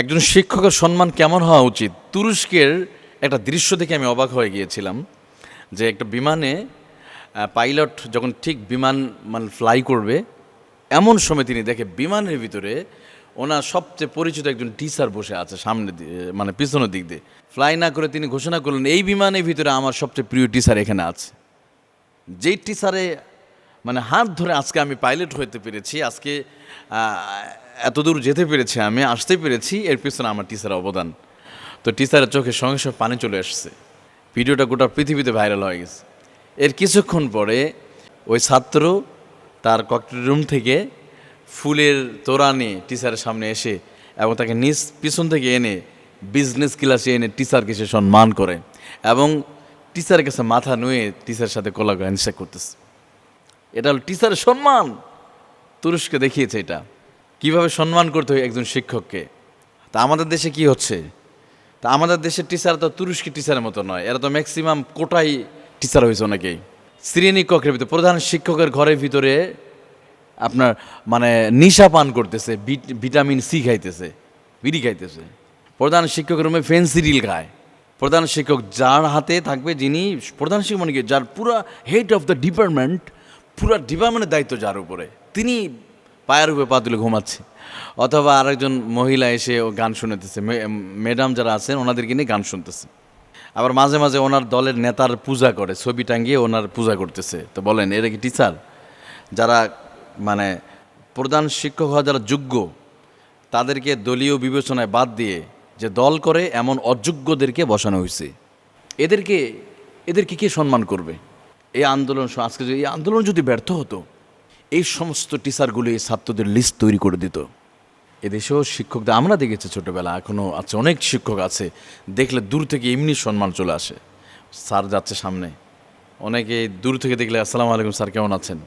একজন শিক্ষকের সম্মান কেমন হওয়া উচিত? তুরস্কের একটা দৃশ্য দেখে আমি অবাক হয়ে গিয়েছিলাম, যে একটা বিমানে পাইলট যখন ঠিক বিমান মানে ফ্লাই করবে, এমন সময় তিনি দেখে বিমানের ভিতরে ওনার সবচেয়ে পরিচিত একজন টিচার বসে আছে সামনে মানে পিছনের দিক দিয়ে। ফ্লাই না করে তিনি ঘোষণা করলেন, এই বিমানের ভিতরে আমার সবচেয়ে প্রিয় টিচার এখানে আছে। যেই টিচারে মানে হাত ধরে আজকে আমি পাইলট হইতে পেরেছি, আজকে এত দূর যেতে পেরেছি আমি, আসতে পেরেছি, এর পিছনে আমার টিচারের অবদান। তো টিচারের চোখে সঙ্গে সঙ্গে পানি চলে আসছে। ভিডিওটা গোটা পৃথিবীতে ভাইরাল হয়ে গেছে। এর কিছুক্ষণ পরে ওই ছাত্র তার ককটেল রুম থেকে ফুলের তোড়া নিয়ে টিচারের সামনে এসে এবং তাকে নিজ পিছন থেকে এনে বিজনেস ক্লাসে এনে টিচারকে সে সম্মান করে এবং টিচারের কাছে মাথা নুয়ে টিচারের সাথে কোলা হ্যান্ডশেক করতেছে। এটা হলো টিচারের সম্মান। তুরস্কে দেখিয়েছে এটা। কীভাবে সম্মান করতে হয় একজন শিক্ষককে? তা আমাদের দেশে কি হচ্ছে? তা আমাদের দেশের টিচার তো তুরস্কি টিচারের মতো নয়। এরা তো ম্যাক্সিমাম কোটাই টিচার হয়েছে অনেকেই শ্রেণি কক্ষের ভিতরে, প্রধান শিক্ষকের ঘরের ভিতরে আপনার মানে নিশা পান করতেছে ভিটামিন সি খাইতেছে, বিড়ি খাইতেছে। প্রধান শিক্ষকের রুমে ফেন্সিডিল খায়। প্রধান শিক্ষক যার হাতে থাকবে যিনি, প্রধান শিক্ষক মানে কি? যার পুরা হেড অফ দ্য ডিপার্টমেন্ট পুরা ডিপার্টমেন্টের দায়িত্ব যার উপরে। তিনি পায়ের উপরে পা তুলে ঘুমাচ্ছে। অথবা আরেকজন মহিলা এসে ও গান শুনেতেছে। ম্যাডাম যারা আছেন, ওনাদেরকে নিয়ে গান শুনতেছে। আবার মাঝে মাঝে ওনার দলের নেতার পূজা করে, ছবি টাঙ্গিয়ে ওনার পূজা করতেছে। তো বলেন, এরা কি টিচার যারা মানে প্রধান শিক্ষক হওয়া যারা যোগ্য, তাদেরকে দলীয় বিবেচনায় বাদ দিয়ে যে দল করে, এমন অযোগ্যদেরকে বসানো হয়েছে। এদেরকে এদেরকে কে সম্মান করবে? এই আন্দোলন আজকে এই আন্দোলন যদি ব্যর্থ হতো, এই সমস্ত টিচারগুলো, এই ছাত্রদের লিস্ট তৈরি করে দিত। এদেশেও শিক্ষকদের, আমরা দেখেছি ছোটোবেলা এখনও আছে, অনেক শিক্ষক আছে, দেখলে দূর থেকে এমনি সম্মান চলে আসে। স্যার যাচ্ছে সামনে। অনেকে দূর থেকে দেখলে, আসসালামু আলাইকুম স্যার, কেমন আছেন?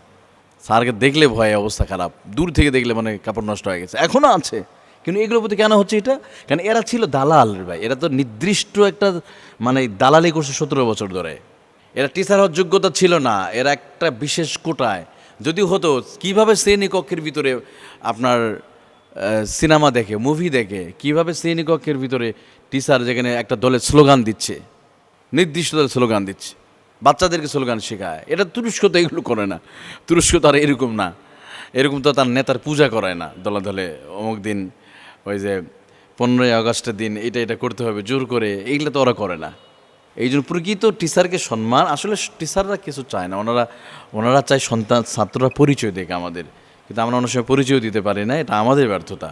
স্যারকে দেখলে ভয়ে অবস্থা খারাপ। দূর থেকে দেখলে মানে কাপড় নষ্ট হয়ে গেছে। এখনও আছে। কিন্তু এগুলোর প্রতি কেন হচ্ছে এটা? কারণ এরা ছিল দালাল ভাই। এরা তো নির্দিষ্ট একটা মানে দালালি করছে সতেরো বছর ধরে। এরা টিচার হওয়ার যোগ্যতা ছিল না, এরা একটা বিশেষ কোটায়। যদি হতো, কীভাবে শ্রেণীকক্ষের ভিতরে আপনার সিনেমা দেখে, মুভি দেখে, কীভাবে শ্রেণীকক্ষের ভিতরে টিচার যেখানে একটা দলের স্লোগান দিচ্ছে, নির্দিষ্ট দলের স্লোগান দিচ্ছে, বাচ্চাদেরকে স্লোগান শেখায়, এটা তুরস্ক তো এগুলো করে না তুরস্ক তো আর এরকম না। এরকম তো তার নেতার পূজা করায় না দলে দলে অমুক দিন ওই যে পনেরোই আগস্টের দিন এটা এটা করতে হবে, জোর করে এইগুলো তো ওরা করে না। এই জন্য প্রকৃত টিচারকে সম্মান, আসলে টিচাররা কিছু চায় না। ওনারা ওনারা চায় সন্তান, ছাত্ররা পরিচয় দেখ আমাদের। কিন্তু আমরা অনেক সময় পরিচয় দিতে পারি না, এটা আমাদের ব্যর্থতা।